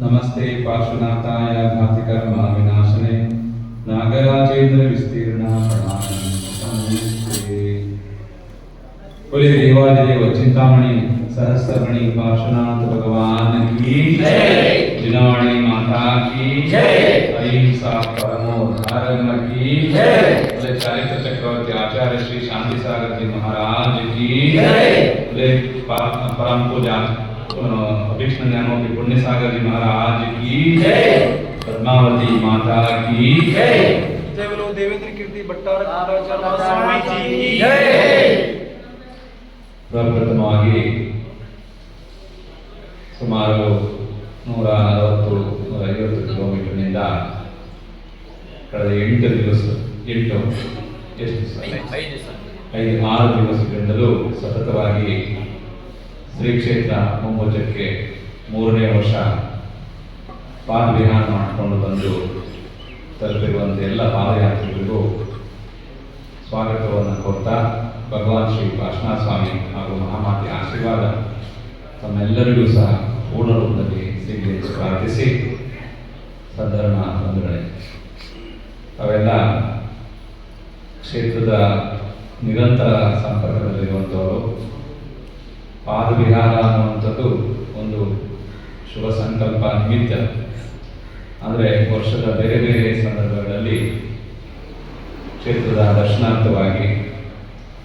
नमस्ते पार्श्वनाथाय घातिकर्मा विनाशने नागराजेंद्र विस्तीर्ण प्रणामि नमस्ते बोले देवादिदेव चिंतामणि सहस्रमणि, पार्श्वनाथ भगवान की। जिनामणि माता की। अहिंसा परमो धर्म की। बोले चारित्र चक्रवर्ती आचार्य श्री शांति सागर जी महाराज की। बोले पर- परम पूजा अभिष्ण ज्ञानों पुण्य सागर जी महाराज की जय। पद्मावती माता की जय जय बोलो देवेंद्र कीर्ति भट्टार भट्टाचार्य स्वामी जी की जय ಪ್ರಪ್ರಥಮವಾಗಿ ಸುಮಾರು ನೂರ ಅರವತ್ತು ನೂರ ಐವತ್ತು ಕಿಲೋಮೀಟರ್ನಿಂದ ಕಳೆದ ಎಂಟು ದಿವಸ ಎಂಟು ಎಷ್ಟು ದಿವಸ? ಐದು ಆರು ದಿವಸಗಳಿಂದಲೂ ಸತತವಾಗಿ ಶ್ರೀ ಕ್ಷೇತ್ರ ಮುಂಬಜಕ್ಕೆ ಮೂರನೇ ವರ್ಷ ಪಾದವಿಹಾರ ಮಾಡಿಕೊಂಡು ಬಂದು ತಲುಪಿರುವಂಥ ಎಲ್ಲ ಪಾದಯಾತ್ರಿಗಳಿಗೂ ಸ್ವಾಗತವನ್ನು ಕೊಡ್ತಾ ಭಗವಾನ್ ಶ್ರೀ ಸ್ವಾಮಿ ಹಾಗೂ ಮಹಾಮಾತೆ ಆಶೀರ್ವಾದ ತಮ್ಮೆಲ್ಲರಿಗೂ ಸಹ ಪೂರ್ಣ ರೂಪದಲ್ಲಿ ಸಿಗಲಿ ಪ್ರಾರ್ಥಿಸಿ ಸಾಧಾರಣ ಬಂಧುಗಳೇ. ಅವೆಲ್ಲ ಕ್ಷೇತ್ರದ ನಿರಂತರ ಸಂಪರ್ಕದಲ್ಲಿರುವಂಥವರು ಪಾದವಿಹಾರ ಅನ್ನುವಂಥದ್ದು ಒಂದು ಶುಭ ಸಂಕಲ್ಪ ನಿಮಿತ್ತ. ಅಂದರೆ ವರ್ಷದ ಬೇರೆ ಬೇರೆ ಸಂದರ್ಭಗಳಲ್ಲಿ ಕ್ಷೇತ್ರದ ದರ್ಶನಾರ್ಥವಾಗಿ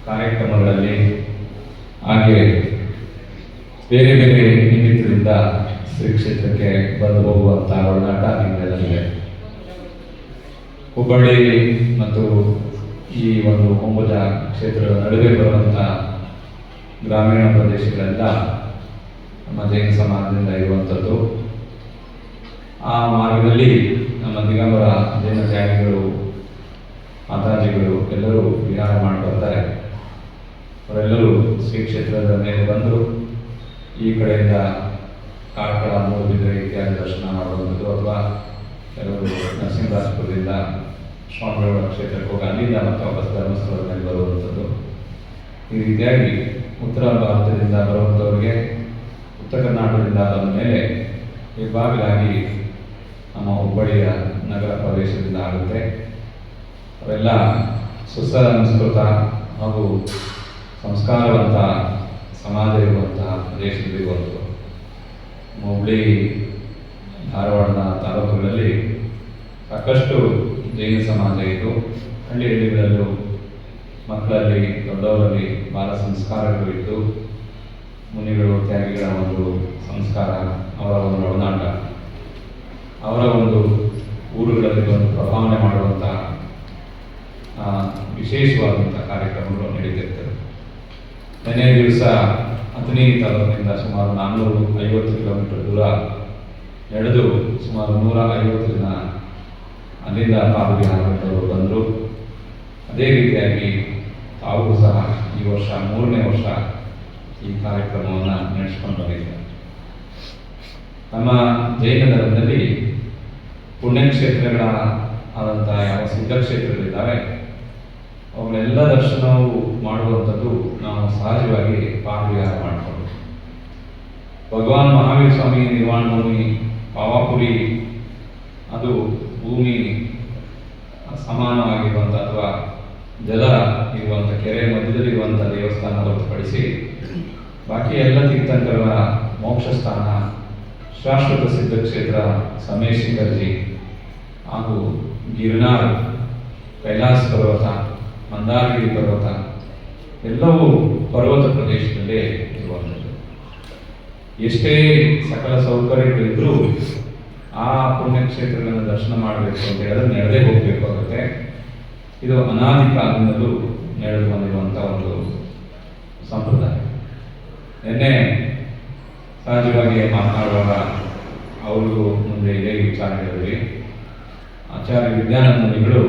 ಕಾರ್ಯಕ್ರಮಗಳಲ್ಲಿ ಹಾಗೆ ಬೇರೆ ಬೇರೆ ನಿಮಿತ್ತದಿಂದ ಶ್ರೀ ಕ್ಷೇತ್ರಕ್ಕೆ ಬಂದು ಹೋಗುವಂಥ ಒಡನಾಟ ನಿಮ್ಮೆಲ್ಲರಿದೆ ಹುಬ್ಬಳ್ಳಿ ಮತ್ತು ಈ ಒಂದು ಹೊಂಬುಜ ಕ್ಷೇತ್ರದ ನಡುವೆ ಬರುವಂಥ ಗ್ರಾಮೀಣ ಪ್ರದೇಶಗಳೆಲ್ಲ ನಮ್ಮ ಜೈನ ಸಮಾಜದಿಂದ ಇರುವಂಥದ್ದು. ಆ ಮಾರ್ಗದಲ್ಲಿ ನಮ್ಮ ದಿಗಂಬರ ಜೈನ ತ್ಯಾಗಿಗಳು, ಮಾತಾಜಿಗಳು ಎಲ್ಲರೂ ವಿಹಾರ ಮಾಡಿ ಬರ್ತಾರೆ. ಅವರೆಲ್ಲರೂ ಶ್ರೀ ಕ್ಷೇತ್ರದ ಮೇಲೆ ಬಂದು ಈ ಕಡೆಯಿಂದ ಕಾರ್ಕಳ ಮೂಡುಬಿದ್ರೆ ಇತ್ಯಾದಿ ದರ್ಶನ ಮಾಡುವಂಥದ್ದು ಅಥವಾ ಕೆಲವರು ನರಸಿಂಹರಾಜಪುರದಿಂದ ಸ್ವಾಮಿಗಳ ಕ್ಷೇತ್ರಕ್ಕೆ ಹೋಗಿ ಅಲ್ಲಿಂದ ಮತ್ತೆ ವಾಪಸ್ ಧರ್ಮಸ್ಥಳದ ಮೇಲೆ ಬರುವಂಥದ್ದು. ಈ ರೀತಿಯಾಗಿ ಉತ್ತರ ಭಾರತದಿಂದ ಬರುವಂಥವರಿಗೆ ಉತ್ತರ ಕರ್ನಾಟಕದಿಂದ ಬಂದ ಮೇಲೆ ವಿಭಾಗವಾಗಿ ನಮ್ಮ ಹುಬ್ಬಳ್ಳಿಯ ನಗರ ಪ್ರದೇಶದಿಂದ ಆಗುತ್ತೆ. ಅವೆಲ್ಲ ಸುಸಂಸ್ಕೃತ ಹಾಗೂ ಸಂಸ್ಕಾರವಂತ ಸಮಾಜ ಇರುವಂತಹ ಇವತ್ತು ಹುಬ್ಬಳ್ಳಿ, ಧಾರವಾಡದ ತಾಲೂಕುಗಳಲ್ಲಿ ಸಾಕಷ್ಟು ಜೈನ ಸಮಾಜ ಇದ್ದು ಹಳ್ಳಿ ಹಳ್ಳಿಗಳಲ್ಲೂ ಮಕ್ಕಳಲ್ಲಿ, ದೊಡ್ಡವರಲ್ಲಿ ಬಾಲ ಸಂಸ್ಕಾರಗಳು ಇದ್ದು ಮುನಿಗಳು, ತ್ಯಾಗಿಗಳ ಒಂದು ಸಂಸ್ಕಾರ, ಅವರ ಒಂದು ಒಡನಾಟ. ಅವರ ಒಂದು ಊರುಗಳಲ್ಲಿ ಒಂದು ಪ್ರಭಾವನೆ ಮಾಡುವಂಥ ವಿಶೇಷವಾದಂಥ ಕಾರ್ಯಕ್ರಮಗಳು ನಡೀತಿರ್ತವೆ. ಮನೆಯ ದಿವಸ ಅಥಣಿ ತಾಲೂಕಿನಿಂದ ಸುಮಾರು ನಾನ್ನೂರು ಐವತ್ತು ಕಿಲೋಮೀಟರ್ ದೂರ ನಡೆದು ಸುಮಾರು ನೂರ ಐವತ್ತು ಜನ ಅಲ್ಲಿಂದ ಪಾದವಿಹಾರದವರು ಬಂದರು. ಅದೇ ರೀತಿಯಾಗಿ ತಾವು ಸಹ ಈ ವರ್ಷ ಮೂರನೇ ವರ್ಷ ಈ ಕಾರ್ಯಕ್ರಮವನ್ನು ನಡೆಸ್ಕೊಂಡು ಬಂದಿದ್ದಾರೆ ನಮ್ಮ ಜೈನ ಧರ್ಮದಲ್ಲಿ ಪುಣ್ಯಕ್ಷೇತ್ರಗಳ ಆದಂಥ ಯಾವ ಸಿದ್ಧಕ್ಷೇತ್ರಗಳಿದ್ದಾವೆ, ಅವುಗಳೆಲ್ಲ ದರ್ಶನವು ಮಾಡುವಂಥದ್ದು ನಾವು ಸಹಜವಾಗಿ ಪಾದವಿಹಾರ ಮಾಡಿಕೊಂಡು. ಭಗವಾನ್ ಮಹಾವೀರ ಸ್ವಾಮಿ ನಿರ್ವಾಣ ಭೂಮಿ ಪಾವಾಪುರಿ, ಅದು ಭೂಮಿ ಸಮಾನವಾಗಿರುವಂಥ ಅಥವಾ ಜಲ ಇರುವಂಥ ಕೆರೆ ಮಧ್ಯದಲ್ಲಿ ಇರುವಂಥ ದೇವಸ್ಥಾನ ಹೊರತುಪಡಿಸಿ ಬಾಕಿ ಎಲ್ಲ ತೀರ್ಥಂಕರರ ಮೋಕ್ಷ ಸ್ಥಾನ ಶಾಶ್ವತ ಸಿದ್ಧಕ್ಷೇತ್ರ ಸಮೇಶಿಖರ್ಜಿ ಹಾಗೂ ಗಿರ್ನಾರ್, ಕೈಲಾಸ ಪರ್ವತ, ಮಂದಾರಗಿರಿ ಪರ್ವತ ಎಲ್ಲವೂ ಪರ್ವತ ಪ್ರದೇಶದಲ್ಲೇ ಇರುವಂಥದ್ದು. ಎಷ್ಟೇ ಸಕಲ ಸೌಕರ್ಯಗಳಿದ್ದರೂ ಆ ಪುಣ್ಯಕ್ಷೇತ್ರಗಳನ್ನು ದರ್ಶನ ಮಾಡಬೇಕು ಅಂತ ಹೇಳಿದ್ರೆ ನಡೆದೇ ಹೋಗಬೇಕಾಗುತ್ತೆ ಇದು ಅನಾದಿ ಕಾಲದಿಂದಲೂ ನಡೆದು ಬಂದಿರುವಂಥ ಒಂದು ಸಂಪ್ರದಾಯ. ನಿನ್ನೆ ಸಹಜವಾಗಿ ಮಾತನಾಡುವಾಗ ಅವರು ಮುಂದೆ ಇದೇ ವಿಚಾರ ಹೇಳಿದ್ರಿ. ಆಚಾರ್ಯ ವಿಜ್ಞಾನಂದಿಗಳು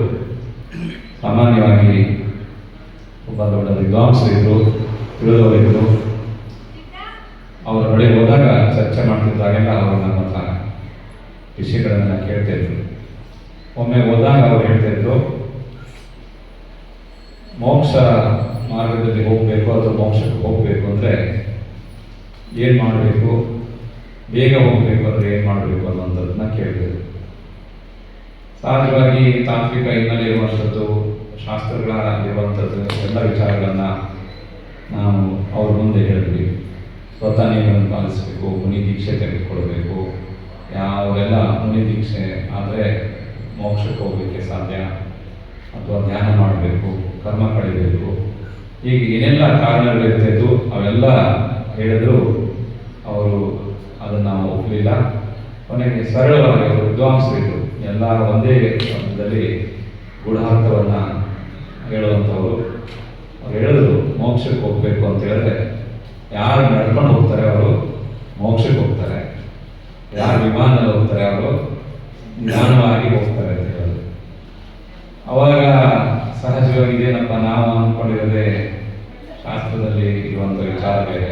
ಸಾಮಾನ್ಯವಾಗಿ ಒಬ್ಬ ದೊಡ್ಡ ವಿದ್ವಾಂಸರಿದ್ದರು ತಿಳಿದವರಿದ್ದರು ಅವರ ಬಳಿ ಹೋದಾಗ ಚರ್ಚೆ ಮಾಡ್ತಿದ್ದಾಗೆಲ್ಲ ಅವರು ನಮ್ಮ ಹತ್ರ ವಿಷಯಗಳನ್ನೆಲ್ಲ ಕೇಳ್ತಾ ಇದ್ರು. ಒಮ್ಮೆ ಹೋದಾಗ ಅವ್ರು ಹೇಳ್ತಾ ಇದ್ರು ಮೋಕ್ಷ ಮಾರ್ಗದಲ್ಲಿ ಹೋಗಬೇಕು ಅಥವಾ ಮೋಕ್ಷಕ್ಕೆ ಹೋಗಬೇಕು ಅಂದರೆ ಏನು ಮಾಡಬೇಕು? ಬೇಗ ಹೋಗ್ಬೇಕು ಅಂದರೆ ಏನು ಮಾಡಬೇಕು ಅನ್ನೋಂಥದ್ದನ್ನ ಕೇಳಿದ್ರು ಸಹಜವಾಗಿ ತಾಂತ್ರಿಕ ಹಿನ್ನೆಲೆ ಇರುವಂಥದ್ದು ಶಾಸ್ತ್ರಗಳಿರುವಂಥದ್ದು ಎಲ್ಲ ವಿಚಾರಗಳನ್ನು ನಾವು ಅವ್ರ ಮುಂದೆ ಹೇಳಿದ್ವಿ ಸ್ವತಃ ನಿಯಮಗಳನ್ನು ಪಾಲಿಸಬೇಕು, ಮುನಿ ದೀಕ್ಷೆ ತೆಗೆದುಕೊಳ್ಬೇಕು. ಯಾವೆಲ್ಲ ಮುನಿ ದೀಕ್ಷೆ ಆದರೆ ಮೋಕ್ಷಕ್ಕೆ ಹೋಗಲಿಕ್ಕೆ ಸಾಧ್ಯ? ಅಥವಾ ಧ್ಯಾನ ಮಾಡಬೇಕು, ಕರ್ಮ ಕಳಿಬೇಕು ಈಗ ಏನೆಲ್ಲ ಕಾರಣಗಳಿರ್ತಿದ್ದು ಅವೆಲ್ಲ ಹೇಳಿದ್ರು ಅವರು ಅದನ್ನು ಒಪ್ಪಲಿಲ್ಲ ಕೊನೆಗೆ ಸರಳವಾಗಿ ಅವರು ವಿದ್ವಾಂಸರಿದ್ರು. ಎಲ್ಲ ಒಂದೇ ಶಬ್ದದಲ್ಲಿ ಗೂಢಾರ್ಥವನ್ನು ಹೇಳುವಂಥವ್ರು. ಅವ್ರು ಹೇಳಿದ್ರು, ಮೋಕ್ಷಕ್ಕೆ ಹೋಗ್ಬೇಕು ಅಂತ ಹೇಳಿದ್ರೆ ಯಾರು ನಡ್ಕೊಂಡು ಹೋಗ್ತಾರೆ ಅವರು? ಮೋಕ್ಷಕ್ಕೆ ಹೋಗ್ತಾರೆ. ಯಾರು ವಿಮಾನದಲ್ಲಿ ಹೋಗ್ತಾರೆ ಅವರು? ಜ್ಞಾನವಾಗಿ ಹೋಗ್ತಾರೆ. ಅವಾಗ ಸಹಜವಾಗಿ ಏನಪ್ಪ ನಾವು ಅಂದ್ಕೊಂಡಿರೋದೇ ಶಾಸ್ತ್ರದಲ್ಲಿ ಇರುವಂಥ ವಿಚಾರ ಬೇರೆ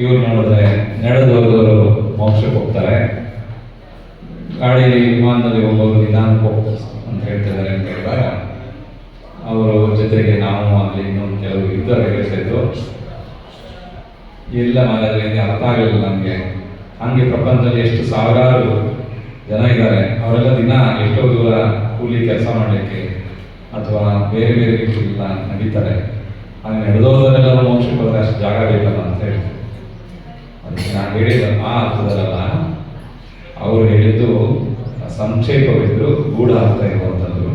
ಇವ್ರು ನೋಡಿದ್ರೆ ನಡೆದು ಹೋದವರು ಮೋಕ್ಷಕ್ಕೆ ಹೋಗ್ತಾರೆ. ಗಾಡಿಯಲ್ಲಿ ವಿಮಾನದಲ್ಲಿ ಹೋಗೋರು ನಿಧಾನಕ್ಕೆ ಹೋಗ್ತಾರೆ ಅಂತ ಹೇಳ್ತಿದ್ದಾರೆ ಅಂತ ಹೇಳಿದಾಗ, ಅವರು ಜೊತೆಗೆ ನಾವು ಅಲ್ಲಿ ಇನ್ನೊಂದು ಕೆಲವು ಇದ್ದಾರೆ ಸೇರಿದ್ದು ಎಲ್ಲ ಮನೆಯಲ್ಲಿ ಅರ್ಥ ಆಗಲಿಲ್ಲ ನಮಗೆ. ಹಂಗೆ ಪ್ರಪಂಚದಲ್ಲಿ ಎಷ್ಟು ಸಾವಿರಾರು ಜನ ಇದ್ದಾರೆ. ಅವರೆಲ್ಲ ದಿನ ಎಷ್ಟೋ ದೂರ ಕೂಲಿ ಕೆಲಸ ಮಾಡಲಿಕ್ಕೆ ಅಥವಾ ಬೇರೆ ಬೇರೆ ರೀತಿಯಲ್ಲ ನಡೀತಾರೆ. ಹಾಗೆ ನಡೆದೋದರೆಲ್ಲ ಮೋಕ್ಷಕ್ಕೆ ಹೋದ್ರೆ ಅಷ್ಟು ಜಾಗ ಬೇಕಲ್ಲ ಅಂತ ಹೇಳ್ತಾರೆ. ಅದಕ್ಕೆ ನಾನು ಹೇಳಿದ ಆ ಅರ್ಥದಲ್ಲ ಅವರು ಹೇಳಿದ್ದು ಸಂಕ್ಷೇಪವಿದ್ರು ಗೂಢ ಅರ್ಥ ಇರುವಂಥದ್ದು.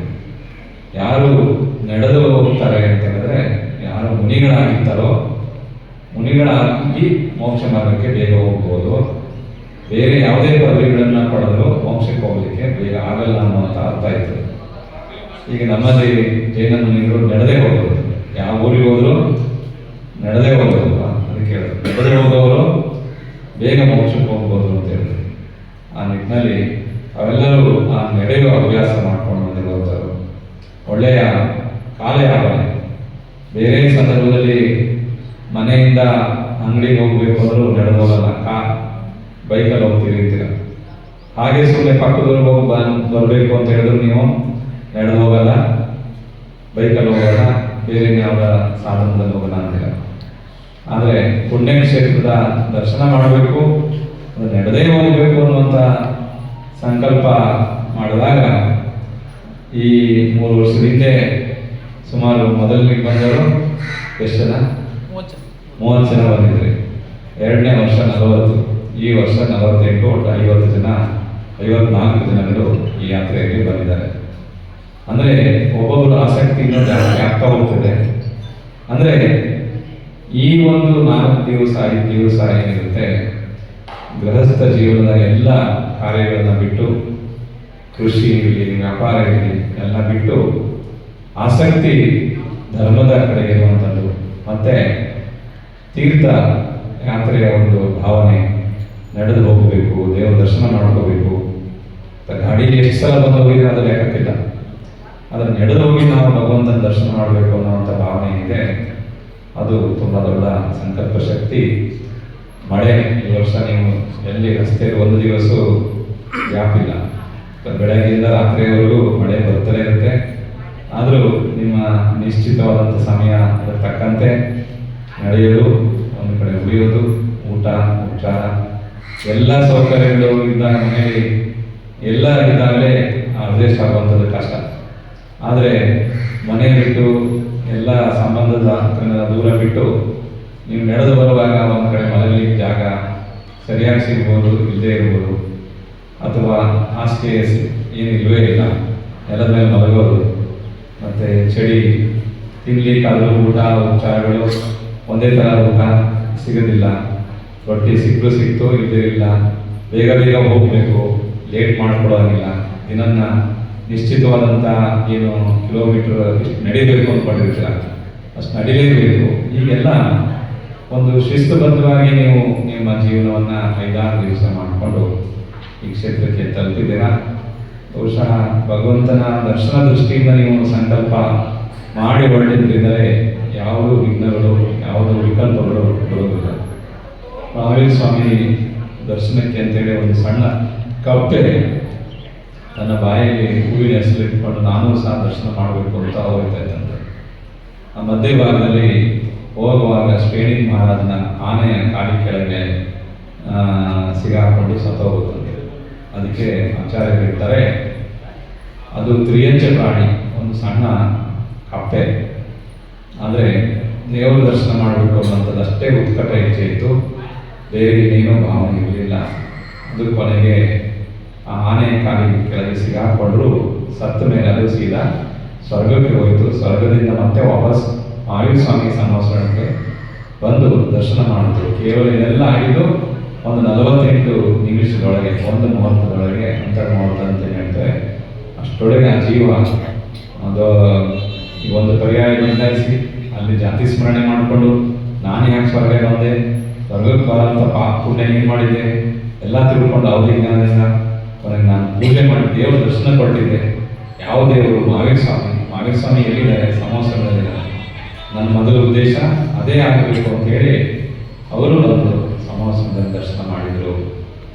ಯಾರು ನಡೆದು ಹೋಗ್ತಾರೆ ಅಂತ ಹೇಳಿದ್ರೆ ಯಾರು ಮುನಿಗಳಾಗಿರ್ತಾರೋ ಮುನಿಗಳಾಗಿ ಮೋಕ್ಷ ಮಾರ್ಗಕ್ಕೆ ಬೇಗ ಹೋಗ್ಬೋದು. ಬೇರೆ ಯಾವುದೇ ಪದವಿಗಳನ್ನು ಪಡೆದರೂ ಮೋಕ್ಷಕ್ಕೆ ಹೋಗಲಿಕ್ಕೆ ಬೇಗ ಆಗಲ್ಲ ಅನ್ನುವಂಥ ಅರ್ಥ ಇತ್ತು. ಈಗ ನಮ್ಮಲ್ಲಿ ಜೈನ ಮುನಿಗಳು ನಡೆದೇ ಹೋಗೋದು ಯಾವ ಊರಿಗೆ ಹೋದ್ರು ನಡೆದೇ ಹೋಗೋದು ಅದಕ್ಕೆ ಹೇಳಿದ್ರು ಹೋದವರು? ಬೇಗ ಮೋಕ್ಷಕ್ಕೆ ಹೋಗ್ಬೋದು ಅಂತ ಹೇಳಿದ್ರು. ಆ ನಿಟ್ಟಿನಲ್ಲಿ ಅವೆಲ್ಲರೂ ಆ ನಡೆಯುವ ಅಭ್ಯಾಸ ಮಾಡ್ಕೊಂಡು ಬಂದಿರುವಂಥವ್ರು ಒಳ್ಳೆಯ ಕಾಲಯಾಪನೆ ಬೇರೆ ಸಂದರ್ಭದಲ್ಲಿ ಮನೆಯಿಂದ ಅಂಗಡಿಗೆ ಹೋಗಬೇಕು ಅಂದರೂ ನಡೆದು ಕಾ ಬೈಕಲ್ಲಿ ಹೋಗ್ತೀರಿ ಅಂತೀರ ಹಾಗೆ ಸುಮ್ಮನೆ ಪಕ್ಕದವ್ರು ಹೋಗಿ ಬರ್ಬೇಕು ಬರಬೇಕು ಅಂತ ಹೇಳಿದ್ರು ನೀವು ನಡೆದು ಹೋಗಲ್ಲ. ಬೈಕಲ್ಲಿ ಹೋಗಲ್ಲ ಬೇರೆ ಯಾವ ಸಾಧನದಲ್ಲಿ ಹೋಗಲ್ಲ ಅಂತೀರ ಆದರೆ ಪುಣ್ಯಕ್ಷೇತ್ರದ ದರ್ಶನ ಮಾಡಬೇಕು ಅದು ನಡೆದೇ ಹೋಗಬೇಕು ಅನ್ನುವಂಥ ಸಂಕಲ್ಪ ಮಾಡಿದಾಗ ಈ ಮೂರು ವರ್ಷದ ಹಿಂದೆ ಸುಮಾರು ಮೊದಲನೇ ಬಂದರು ಎಷ್ಟು ಜನ. ಮೂವತ್ತು ಜನ ಬಂದಿದ್ರಿ. ಎರಡನೇ ವರ್ಷ ನಲವತ್ತು. ಈ ವರ್ಷ ನಲವತ್ತೆಂಟು ಒಟ್ಟು ಐವತ್ತು ಜನ, ಐವತ್ನಾಲ್ಕು ಜನಗಳು ಈ ಯಾತ್ರೆಯಲ್ಲಿ ಬಂದಿದ್ದಾರೆ. ಅಂದರೆ ಒಬ್ಬೊಬ್ಬರ ಆಸಕ್ತಿ ಜಾಸ್ತಿ ಆಗ್ತಾ ಹೋಗ್ತದೆ. ಅಂದರೆ ಈ ಒಂದು ನಾಲ್ಕು ದಿವಸ, ಐದು ದಿವಸ ಏನಿರುತ್ತೆ, ಗೃಹಸ್ಥ ಜೀವನದ ಎಲ್ಲ ಕಾರ್ಯಗಳನ್ನು ಬಿಟ್ಟು, ಕೃಷಿ ಇರಲಿ, ವ್ಯಾಪಾರ ಇರಲಿ, ಎಲ್ಲ ಬಿಟ್ಟು ಆಸಕ್ತಿ ಧರ್ಮದ ಕಡೆ ಇರುವಂಥದ್ದು ಮತ್ತೆ ತೀರ್ಥ ಯಾತ್ರೆಯ ಒಂದು ಭಾವನೆ. ನಡೆದು ಹೋಗಬೇಕು, ದೇವರ ದರ್ಶನ ಮಾಡ್ಕೋಬೇಕು. ಗಾಡಿಗೆ ಎಷ್ಟು ಸಲ ಬಂದು ಹೋಗಿದ್ರೆ ಅದನ್ನು ಲೆಕ್ಕಕ್ಕಿಲ್ಲ ಅದನ್ನು ನಡೆದು ಹೋಗಿ ನಾವು ಭಗವಂತನ ದರ್ಶನ ಮಾಡಬೇಕು ಅನ್ನೋವಂಥ ಭಾವನೆ ಇದೆ. ಅದು ತುಂಬ ದೊಡ್ಡ ಸಂಕಲ್ಪ ಶಕ್ತಿ. ಮಳೆ ಈ ವರ್ಷ ನೀವು ಎಲ್ಲಿ ರಸ್ತೆ ಒಂದು ದಿವಸ ಗ್ಯಾಪ್ ಇಲ್ಲ ಬೆಳಗ್ಗೆಯಿಂದ ರಾತ್ರಿಯವರೆಗೂ ಮಳೆ ಬರ್ತಲೇ ಇರುತ್ತೆ. ಆದರೂ ನಿಮ್ಮ ನಿಶ್ಚಿತವಾದಂಥ ಸಮಯ ಅದಕ್ಕೆ ತಕ್ಕಂತೆ ನಡೆಯೋದು ಒಂದು ಕಡೆ ಉಳಿಯೋದು, ಊಟ, ಉಪಚಾರ. ಎಲ್ಲ ಸೌಕರ್ಯಗಳು ಇದ್ದಾಗ ಮನೆಯಲ್ಲಿ ಎಲ್ಲ ಇದ್ದಾಗಲೇ ಅಡ್ಜಸ್ಟ್ ಆಗುವಂಥದ್ದು ಕಷ್ಟ. ಆದರೆ ಮನೆ ಬಿಟ್ಟು ಎಲ್ಲ ಸಂಬಂಧದ ದೂರ ಬಿಟ್ಟು ನೀವು ನಡೆದು ಬರುವಾಗ ಒಂದು ಕಡೆ ಮನೆಯಲ್ಲಿ ಜಾಗ ಸರಿಯಾಗಿ ಸಿಗ್ಬೋದು ಇಲ್ಲದೇ ಇರ್ಬೋದು, ಅಥವಾ ಹಾಸಿಗೆ ಏನು ಇಲ್ಲವೇ ಇಲ್ಲ, ನೆಲದ ಮೇಲೆ ಮಲಗೋದು, ಮತ್ತು ಚಳಿ ತಿನ್ನಲಿಕ್ಕಾದರೂ ಊಟ, ಉಪಚಾರಗಳು, ಒಂದೇ ಥರ ಊಟ ಸಿಗೋದಿಲ್ಲ. ರೊಟ್ಟಿ ಸಿಕ್ಕರು ಸಿಕ್ತು ಇಲ್ಲದೇ ಇಲ್ಲ. ಬೇಗ ಬೇಗ ಹೋಗಬೇಕು. ಲೇಟ್ ಮಾಡ್ಕೊಡೋಂಗಿಲ್ಲ. ದಿನನ್ನ ನಿಶ್ಚಿತವಾದಂಥ ಏನು ಕಿಲೋಮೀಟರ್ ನಡಿಬೇಕು ಅಂದ್ಕೊಂಡಿರ್ತೀರ ಅಷ್ಟು ನಡಿಲೇಬೇಕು. ಈಗೆಲ್ಲ ಒಂದು ಶಿಸ್ತುಬದ್ಧವಾಗಿ ನೀವು ನಿಮ್ಮ ಜೀವನವನ್ನು ಐದಾರು ದಿವಸ ಮಾಡಿಕೊಂಡು ಈ ಕ್ಷೇತ್ರಕ್ಕೆ ತಲುಪಿದ್ದೀರಾ? ಬಹುಶಃ ಭಗವಂತನ ದರ್ಶನ ದೃಷ್ಟಿಯಿಂದ ನೀವು ಸಂಕಲ್ಪ ಮಾಡಿ ಹೊರಟಿದ್ರಿಂದಲೇ ಯಾವುದು ವಿಘ್ನಗಳು, ಯಾವುದು ವಿಕಲ್ಪಗಳು ಬರುವುದಿಲ್ಲ ಮಹಾವೀರ ಸ್ವಾಮಿ ದರ್ಶನಕ್ಕೆ ಅಂತೇಳಿ ಒಂದು ಸಣ್ಣ ಕಪ್ಪೆ ತನ್ನ ಬಾಯಿಗೆ ಹೂವಿನ ಹೆಸರು ಇಟ್ಕೊಂಡು ನಾನು ಸಹ ದರ್ಶನ ಮಾಡಬೇಕು ಅಂತ ಹೋಗ್ತಾ ಇದ್ದಂತೆ. ಆ ಮಧ್ಯ ಭಾಗದಲ್ಲಿ ಹೋಗುವಾಗ ಶ್ರೇಣಿ ಮಹಾರಾಜನ ಆನೆಯ ಕಾಡಿ ಕೆಳಗೆ ಸಿಗಾಕೊಂಡು ಸತ್ತೋಗುತ್ತಂತೆ ಅದಕ್ಕೆ ಆಚಾರ್ಯರು ಹೇಳ್ತಾರೆ, ಅದು ತ್ರಿಯಂಚ ಪ್ರಾಣಿ, ಒಂದು ಸಣ್ಣ ಕಪ್ಪೆ. ಆದರೆ ದೇವರ ದರ್ಶನ ಮಾಡಬೇಕು ಅನ್ನೋಂಥದ್ದು ಅಷ್ಟೇ ಉತ್ಕಟ ಇಚ್ಛೆ ಇತ್ತು. ಬೇರೆ ಇನ್ನೇನೋ ಭಾವನೆ ಇರಲಿಲ್ಲ. ಅದು ಕೊನೆಗೆ ಆ ಆನೆ ಕಾಲಿಗೆ ಕೆಳಗೆ ಸಿಗಾಕೊಂಡ್ರು ಸತ್ತ ಮೇಲೆ ಅದು ಸೀದಾ ಸ್ವರ್ಗಕ್ಕೆ ಹೋಯಿತು. ಸ್ವರ್ಗದಿಂದ ಮತ್ತೆ ವಾಪಸ್ ಆಯುರ್ ಸ್ವಾಮಿ ಸಂವತ್ಸರಕ್ಕೆ ಬಂದು ದರ್ಶನ ಮಾಡಿದ್ರು. ಕೇವಲ ಇದೆಲ್ಲ ಆಗಿದ್ದು ಒಂದು ನಲವತ್ತೆಂಟು ನಿಮಿಷದೊಳಗೆ, ಒಂದು ಮುಹೂರ್ತದೊಳಗೆ ಅಂತ ಮುಹೂರ್ತ ಅಂತ ಹೇಳ್ತಾರೆ. ಅಷ್ಟೊಳಗೆ ಆ ಜೀವ ಅದು ಒಂದು ಪರ್ಯಾಯ ಬದಲಾಯಿಸಿ ಅಲ್ಲಿ ಜಾತಿ ಸ್ಮರಣೆ ಮಾಡಿಕೊಂಡು ನಾನು ಯಾಕೆ ಸ್ವರ್ಗ ಬಂದೆ? ಸ್ವರ್ಗಕ್ಕೆ ಬರೋಂಥ ಪಾಪ ಪುಣ್ಯ ಏನು ಮಾಡಿದ್ದೆ? ಎಲ್ಲ ತಿಳ್ಕೊಂಡು ಅವ್ರಿಗೆ ನಾನು ಹೊರಗೆ ನಾನು ಪೂಜೆ ಮಾಡಿ ದೇವರ ದರ್ಶನ ಕೊಟ್ಟಿದ್ದೆ. ಯಾವ ದೇವರು? ಮಾವೀರ ಸ್ವಾಮಿ ಮಾವೀರ ಸ್ವಾಮಿ ಎಲ್ಲಿದ್ದಾರೆ? ಸಂವತ್ಸರದಲ್ಲಿದ್ದಾರೆ ನನ್ನ ಮೊದಲ ಉದ್ದೇಶ ಅದೇ ಆಗಬೇಕು ಅಂತ ಹೇಳಿ ಅವರು ಬಂದು ಸಂವತ್ಸರದಲ್ಲಿ ದರ್ಶನ ಮಾಡಿದರು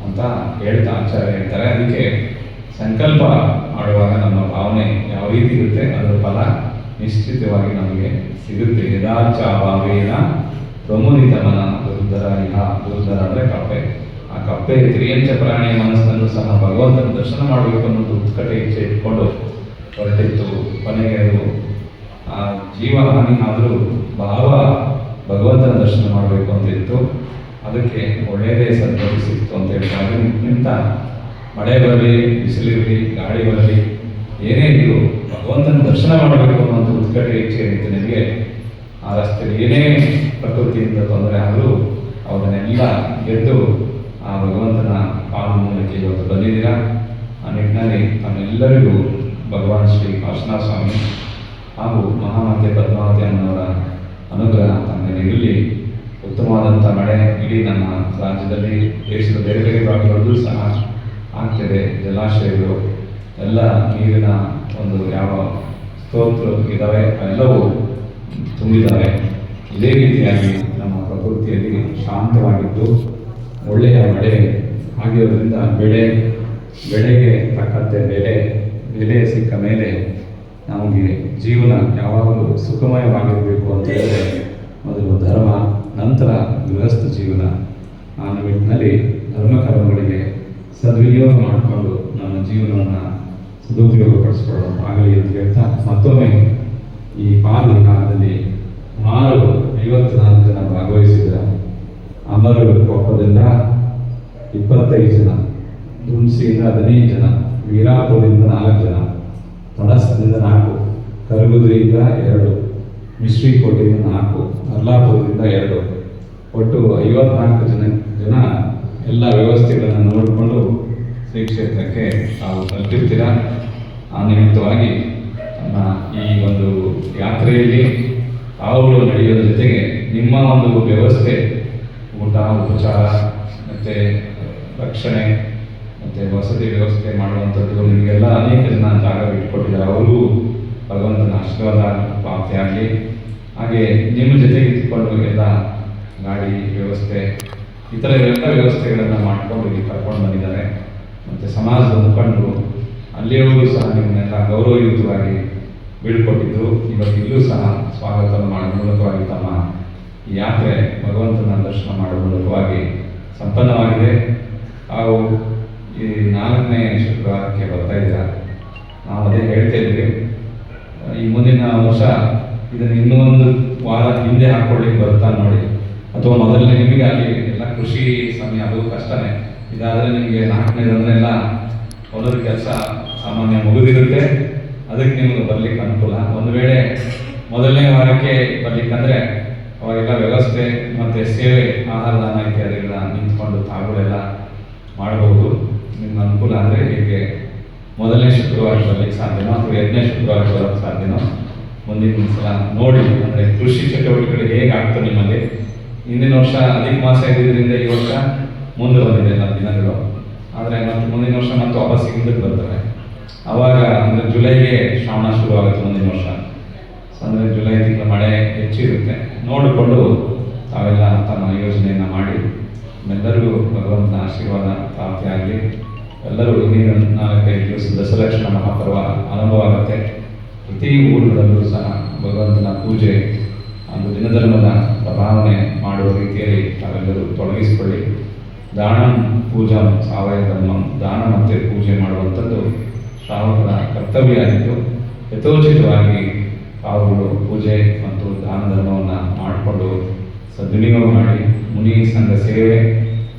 ಅಂತ ಹೇಳ್ತಾ ಆಚಾರ ಹೇಳ್ತಾರೆ. ಅದಕ್ಕೆ ಸಂಕಲ್ಪ ಮಾಡುವಾಗ ನಮ್ಮ ಭಾವನೆ ಯಾವ ರೀತಿ ಇರುತ್ತೆ? ಅದರ ಫಲ ನಿಶ್ಚಿತವಾಗಿ ನಮಗೆ ಸಿಗುತ್ತೆ. ಯದಾಚ ಭಾವೇನ ಪ್ರಮುದಿತ ಮನ ದುರ್ಧರ ಇಹ ದುರ್ಧರ ಅಂದರೆ ಕಪ್ಪೆ ಆ ಕಪ್ಪೆ ತ್ರಿಯಂಚ ಪ್ರಾಣಿಯ ಮನಸ್ಸನ್ನು ಸಹ ಭಗವಂತನ ದರ್ಶನ ಮಾಡಬೇಕು ಅನ್ನೋದು ಉತ್ಕಟ ಇಚ್ಛೆ ಇಟ್ಕೊಂಡು ಹೊರಟಿತ್ತು ಕೊನೆಗೆ ಅದು ಆ ಜೀವ ಹಾನಿ ಆದರೂ ಭಾವ ಭಗವಂತನ ದರ್ಶನ ಮಾಡಬೇಕು ಅಂತಿತ್ತು ಅದಕ್ಕೆ ಒಳ್ಳೆಯದೇ ಸಂತೋಷ ಸಿಕ್ತು ಅಂತ ಹೇಳ್ತಾರೆ ನಿಂತ ಮಳೆ ಬರಲಿ ಬಿಸಿಲಿರಲಿ ಗಾಳಿ ಬರಲಿ ಏನೇ ಇದ್ರು ಭಗವಂತನ ದರ್ಶನ ಮಾಡಬೇಕು ಅನ್ನೋದು ಉತ್ಕಟ ಇಚ್ಛೆ ಇತ್ತು ನಿಮಗೆ ಆ ರಸ್ತೆಯಲ್ಲಿ ಏನೇ ಪ್ರಕೃತಿಯಿಂದ ತೊಂದರೆ ಆದರೂ ಅವರನ್ನೆಲ್ಲ ಗೆದ್ದು ಆ ಭಗವಂತನ ಪಾದ ಮೂಲಕ ಇವತ್ತು ಬಂದಿದ್ದೀರಾ? ಆ ನಿಟ್ಟಿನಲ್ಲಿ ತಮ್ಮೆಲ್ಲರಿಗೂ ಭಗವಾನ್ ಶ್ರೀ ಕಾಶನಾ ಸ್ವಾಮಿ ಹಾಗೂ ಮಹಾಮಾತೆ ಪದ್ಮಾವತಿ ಅನ್ನೋರ ಅನುಗ್ರಹ ತಮ್ಮಲ್ಲಿ ಮೇಲೆ ಇರಲಿ. ಉತ್ತಮವಾದಂಥ ಮಳೆ ಇಡೀ ನಮ್ಮ ರಾಜ್ಯದಲ್ಲಿ, ದೇಶದ ಬೇರೆ ಬೇರೆ ಭಾಗಗಳಲ್ಲೂ ಸಹ ಆಗ್ತದೆ ಜಲಾಶಯಗಳು. ಎಲ್ಲ ನೀರಿನ ಒಂದು ಯಾವ ಸ್ತೋತ್ರ ಇದ್ದಾವೆ ಅವೆಲ್ಲವೂ ತುಂಬಿದ್ದಾವೆ ಇದೇ ರೀತಿಯಾಗಿ ನಮ್ಮ ಪ್ರಕೃತಿಯಲ್ಲಿ ಶಾಂತವಾಗಿದ್ದು, ಒಳ್ಳೆಯ ಮಳೆ ಆಗಿರೋದ್ರಿಂದ ಬೆಳೆ, ಬೆಳೆಗೆ ತಕ್ಕಂತೆ ಬೆಲೆ ಬೆಲೆ ಸಿಕ್ಕ ಮೇಲೆ ನಮಗೆ ಜೀವನ ಯಾವಾಗಲೂ ಸುಖಮಯವಾಗಿರಬೇಕು ಅಂತ ಹೇಳಿದ್ರೆ ಮೊದಲು ಧರ್ಮ ನಂತರ ಗೃಹಸ್ಥ ಜೀವನ ಆ ನಿಟ್ಟಿನಲ್ಲಿ ಧರ್ಮಕರ್ಮಗಳಿಗೆ ಸದ್ವಿನಿಯೋಗ ಮಾಡಿಕೊಂಡು ನನ್ನ ಜೀವನವನ್ನು ಸದುಪಯೋಗಪಡಿಸ್ಕೊಳ್ಳೋಣ ಆಗಲಿ ಅಂತ ಹೇಳ್ತಾ ಮತ್ತೊಮ್ಮೆ ಈ ಪಾಲು ಕಾಲದಲ್ಲಿ ಸುಮಾರು ಐವತ್ತು ನಾಲ್ಕು ಜನ ಭಾಗವಹಿಸಿದ ಅಮರರು ಕೊಪ್ಪದಿಂದ ಇಪ್ಪತ್ತೈದು ಜನ ದುಮ್ಸಿಯಿಂದ ಹದಿನೈದು ಜನ ವೀರಾಪುರದಿಂದ ನಾಲ್ಕು ಜನ ಮಡಸದಿಂದ ನಾಲ್ಕು ಕರಗುದ್ರಿಯಿಂದ ಎರಡು. ಮಿಶ್ರಿಕೋಟೆಯಿಂದ ನಾಲ್ಕು ಅರ್ಲಾಪುರದಿಂದ ಎರಡು. ಒಟ್ಟು ಐವತ್ನಾಲ್ಕು ಜನ ಜನ ಎಲ್ಲ ವ್ಯವಸ್ಥೆಗಳನ್ನು ನೋಡಿಕೊಂಡು ಶ್ರೀ ಕ್ಷೇತ್ರಕ್ಕೆ ತಾವು ತಲುಪಿರ್ತೀರ? ಆ ನಿಮಿತ್ತವಾಗಿ ನಮ್ಮ ಈ ಒಂದು ಯಾತ್ರೆಯಲ್ಲಿ ತಾವುಗಳು ನಡೆಯೋದ್ರ ಜೊತೆಗೆ ನಿಮ್ಮ ಒಂದು ವ್ಯವಸ್ಥೆ, ಊಟ, ಉಪಚಾರ, ಮತ್ತು ರಕ್ಷಣೆ ಮತ್ತು ವಸತಿ ವ್ಯವಸ್ಥೆ ಮಾಡುವಂಥದ್ದು, ನಿಮಗೆಲ್ಲ ಅನೇಕ ಜನ ಜಾಗ ಬಿಟ್ಕೊಟ್ಟಿದ್ದಾರೆ ಅವರು ಭಗವಂತನ ಆಶೀರ್ವಾದ ಪ್ರಾಪ್ತಿಯಾಗಲಿ ಹಾಗೆ ನಿಮ್ಮ ಜೊತೆಗೆ ಇದ್ದುಕೊಂಡು ಎಲ್ಲ ಗಾಡಿ, ವ್ಯವಸ್ಥೆ ಇತರ ಎಲ್ಲ ವ್ಯವಸ್ಥೆಗಳನ್ನು ಮಾಡಿಕೊಂಡು ಇಲ್ಲಿ ಕರ್ಕೊಂಡು ಬಂದಿದ್ದಾರೆ. ಮತ್ತು ಸಮಾಜದ ಮುಖಂಡರು ಅಲ್ಲಿಯವರೂ ಸಹ ನಿಮ್ಮನ್ನೆಲ್ಲ ಗೌರವಯುತವಾಗಿ ಬೀಳ್ಕೊಟ್ಟಿದ್ದು. ಇವತ್ತು ಇಲ್ಲೂ ಸಹ ಸ್ವಾಗತ ಮಾಡುವ ಮೂಲಕವಾಗಿ ತಮ್ಮ ಯಾತ್ರೆ ಭಗವಂತನ ದರ್ಶನ ಮಾಡುವ ಮೂಲಕವಾಗಿ ಸಂಪನ್ನವಾಗಿದೆ. ಹಾಗೂ ಈ ನಾಲ್ಕನೇ ಶುಕ್ರವಾರಕ್ಕೆ ಬರ್ತಾ ಇದ್ದ ನಾವು ಅದೇ ಹೇಳ್ತಾ ಇದ್ವಿ ಈ ಮುಂದಿನ ವರ್ಷ ಇದನ್ನು ಇನ್ನೊಂದು ವಾರ ಹಿಂದೆ ಹಾಕೊಳ್ಳಿಕ್ಕೆ ಬರ್ತಾ ನೋಡಿ. ಅಥವಾ ಮೊದಲನೇ ನಿಮಗೆ ಅಲ್ಲಿ ಎಲ್ಲ ಕೃಷಿ ಸಮಯ ಅದು ಕಷ್ಟನೇ. ಇದಾದರೆ ನಿಮಗೆ ನಾಲ್ಕನೇದನ್ನೆಲ್ಲ ಹೊಲದ ಕೆಲಸ ಸಾಮಾನ್ಯ ಮುಗಿದಿರುತ್ತೆ. ಅದಕ್ಕೆ ನಿಮಗೆ ಬರ್ಲಿಕ್ಕೆ ಅನುಕೂಲ. ಒಂದು ವೇಳೆ ಮೊದಲನೇ ವಾರಕ್ಕೆ ಬರ್ಲಿಕ್ಕಂದ್ರೆ ಅವಾಗೆಲ್ಲ ವ್ಯವಸ್ಥೆ ಮತ್ತು ಸೇವೆ ಆಹಾರದಾನ ಇತ್ಯಾದಿಗಳ ನಿಂತ್ಕೊಂಡು ತಾವುಗಳೆಲ್ಲ ಮಾಡಬಹುದು. ನಿಮ್ಮ ಅನುಕೂಲ ಅಂದರೆ ಹೀಗೆ ಮೊದಲನೇ ಶುಕ್ರವಾರ ಬರಲಿಕ್ಕೆ ಸಾಧ್ಯನೋ ಅಥವಾ ಎರಡನೇ ಶುಕ್ರವಾರ ಬರೋಕ್ಕೆ ಸಾಧ್ಯನೋ ಮುಂದಿನ ಸಲ ನೋಡಿ. ಅಂದರೆ ಕೃಷಿ ಚಟುವಟಿಕೆಗಳು ಹೇಗೆ ಆಗ್ತದೆ ನಿಮ್ಮಲ್ಲಿ ಹಿಂದಿನ ವರ್ಷ ಅಧಿಕ ಮಾಸ ಇದ್ದಿದ್ದರಿಂದ ಈ ವರ್ಷ ಮುಂದೆ ಬಂದಿದೆ ಎಲ್ಲ ದಿನಗಳು. ಆದರೆ ಮತ್ತೆ ಮುಂದಿನ ವರ್ಷ ಮತ್ತೆ ವಾಪಸ್ ಹಿಂದಕ್ಕೆ ಬರ್ತಾರೆ ಆವಾಗ ಅಂದರೆ ಜುಲೈಗೆ ಶ್ರಾವಣ ಶುರು ಆಗುತ್ತೆ ಮುಂದಿನ ವರ್ಷ. ಅಂದರೆ ಜುಲೈ ತಿಂಗಳ ಮಳೆ ಹೆಚ್ಚಿರುತ್ತೆ. ನೋಡಿಕೊಂಡು ತಾವೆಲ್ಲ ತಮ್ಮ ಯೋಜನೆಯನ್ನು ಮಾಡಿ. ಎಲ್ಲರಿಗೂ ಭಗವಂತನ ಆಶೀರ್ವಾದ ಪ್ರಾಪ್ತಿಯಾಗಲಿ. ಎಲ್ಲರೂ ಇನ್ನೇನು ನಾಲ್ಕೈದು ದಿವಸ ದಶಲಕ್ಷಣ ಮಹಾಪರ್ವ ಆರಂಭ ಆಗುತ್ತೆ. ಪ್ರತಿ ಊರುಗಳಲ್ಲೂ ಸಹ ಭಗವಂತನ ಪೂಜೆ ಒಂದು ದಿನಧರ್ಮದ ಪ್ರಭಾವನೆ ಮಾಡುವ ರೀತಿಯಲ್ಲಿ ತಾವೆಲ್ಲರೂ ತೊಡಗಿಸಿಕೊಳ್ಳಿ. ದಾನ ಪೂಜಾ ಸಾವಯವ ಧರ್ಮ ದಾನ ಮತ್ತು ಪೂಜೆ ಮಾಡುವಂಥದ್ದು ಶ್ರಾವಕರ ಕರ್ತವ್ಯ ಆಗಿದ್ದು ಯಥೋಚಿತವಾಗಿ ತಾವುಗಳು ಪೂಜೆ ಮತ್ತು ದಾನ ಧರ್ಮವನ್ನು ಮಾಡಿಕೊಂಡು ಸದ್ವಿನಿಯೋಗ ಮಾಡಿ, ಮುನಿ ಸಂಘ ಸೇವೆ